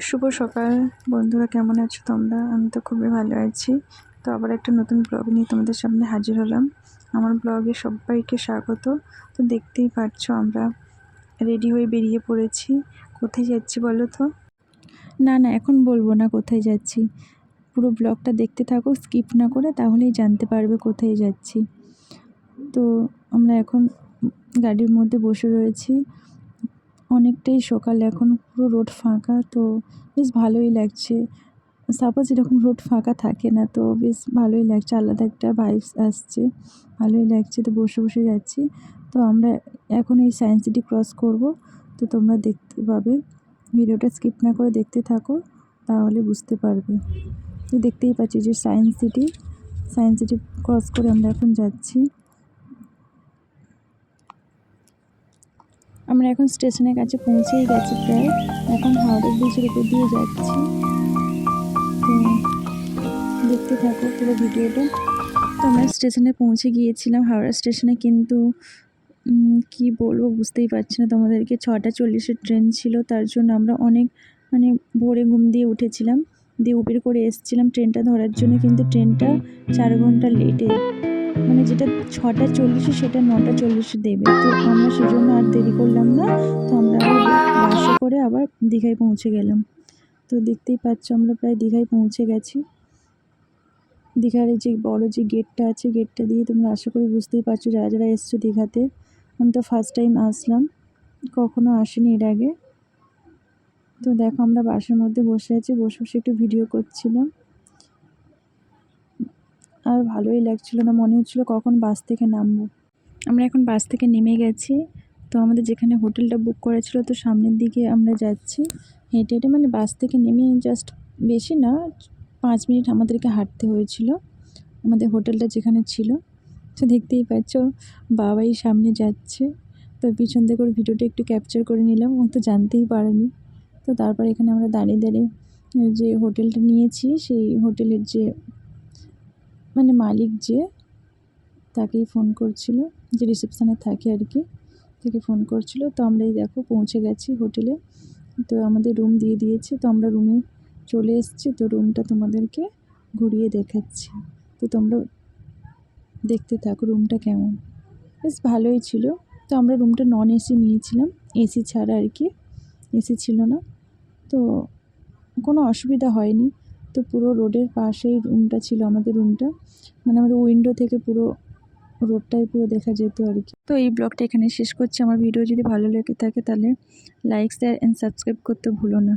শুভ সকাল। বন্ধুরা, কেমন আছো তোমরা? আমি তো খুবই ভালো আছি। তো আবার একটা নতুন ব্লগ নিয়ে তোমাদের সামনে হাজির হলাম। আমার ব্লগে সবাইকে স্বাগত। তো দেখতেই পাচ্ছ আমরা রেডি হয়ে বেরিয়ে পড়েছি। কোথায় যাচ্ছি বলো তো? না না, এখন বলব না কোথায় যাচ্ছি। পুরো ব্লগটা দেখতে থাকো, স্কিপ না করে তাহলেই জানতে পারবে কোথায় যাচ্ছি। তো আমরা এখন গাড়ির মধ্যে বসে রয়েছি। অনেকটাই সকাল, এখন পুরো রোড ফাঁকা, তো বেশ ভালোই লাগছে। সাপোজ এরকম রোড ফাঁকা থাকে না, তো বেশ ভালোই লাগছে, আলাদা একটা ভাইবস আসছে, ভালোই লাগছে, তো বসে বসে যাচ্ছি। তো আমরা এখন এই সায়েন্স সিটি ক্রস করব, তো তোমরা দেখতে পাবে। ভিডিওটা স্কিপ না করে দেখতে থাকো, তাহলে বুঝতে পারবে। তো দেখতেই পাচ্ছি যে science city science city cross করে আমরা এখন যাচ্ছি। আমরা এখন স্টেশনের কাছে পৌঁছেই গেছি প্রায়। এখন হাওড়া ব্রিজের উপর দিয়ে যাচ্ছি। দেখতে থাকো পুরো ভিডিওটা। তো আমরা স্টেশনে পৌঁছে গিয়েছিলাম, হাওড়া স্টেশনে, কিন্তু কি বলব বুঝতেই পারছি না তোমাদেরকে। ছটা চল্লিশের ট্রেন ছিল, তার জন্য আমরা অনেক মানে ভোরে ঘুম দিয়ে উঠেছিলাম। দিয়ে উবের করে এসেছিলাম ট্রেনটা ধরার জন্য, কিন্তু ট্রেনটা চার ঘণ্টা লেটে মানে যেটা ছটা চল্লিশে সেটা নটা চল্লিশে দেবে। তো আমরা সেজন্য আর দেরি করলাম না। তো আমরা বাসে করে আবার দীঘায় পৌঁছে গেলাম। তো দেখতেই পাচ্ছ আমরা প্রায় দীঘায় পৌঁছে গেছি। দীঘার যে বড় যে গেটটা আছে গেটটা দিয়ে তোমরা আশা করি বুঝতেই পারছ, যারা যারা এসছো দীঘাতে, আমি তো ফার্স্ট টাইম আসলাম। কখনো আসিনি এর আগে। তো দেখো আমরা বাসের মধ্যে বসে আছি, বসে বসে একটু ভিডিও করছিলাম। আর ভালোই লাগছিল না, মনে হচ্ছিল কখন বাস থেকে নামবো। আমরা এখন বাস থেকে নেমে গেছি। তো আমাদের যেখানে হোটেলটা বুক করেছিল, তো সামনের দিকে আমরা যাচ্ছি। হেঁটে হেঁটে মানে বাস থেকে নেমে জাস্ট বেশি না, পাঁচ মিনিট আমাদেরকে হাঁটতে হয়েছিল। আমাদের হোটেলটা যেখানে ছিল। তো দেখতেই পাচ্ছ, বাবাই সামনে যাচ্ছে। তো পিছন থেকে ওর ভিডিওটা একটু ক্যাপচার করে নিলাম, ও তো জানতেই পারেনি। তো তারপর এখানে আমরা দাঁড়িয়ে দাঁড়িয়ে যে হোটেলটা নিয়েছি, সেই হোটেলের যে মানে মালিক যে, তাকেই ফোন করছিল। যে রিসেপশানে থাকে আর কি, তাকে ফোন করছিল। তো আমরা এই দেখো পৌঁছে গেছি হোটেলে তো আমাদের রুম দিয়ে দিয়েছে। তো আমরা রুমে চলে এসেছি। তো রুমটা তোমাদেরকে ঘুরিয়ে দেখাচ্ছি। তো তোমরা দেখতে থাকো রুমটা কেমন। বেশ ভালোই ছিল। তো আমরা রুমটা নন এসি নিয়েছিলাম। এসি ছাড়া আর কি এসি ছিল না। তো কোনো অসুবিধা হয়নি। তো পুরো রোডের পাশেই রুমটা ছিল আমাদের রুমটা মানে আমাদের উইন্ডো থেকে পুরো রোডটাই পুরো দেখা যেত আর কি। তো এই ব্লগটা এখানে শেষ করছি। আমার ভিডিও যদি ভালো লেগে থাকে তাহলে লাইক শেয়ার অ্যান্ড সাবস্ক্রাইব করতে ভুলো না।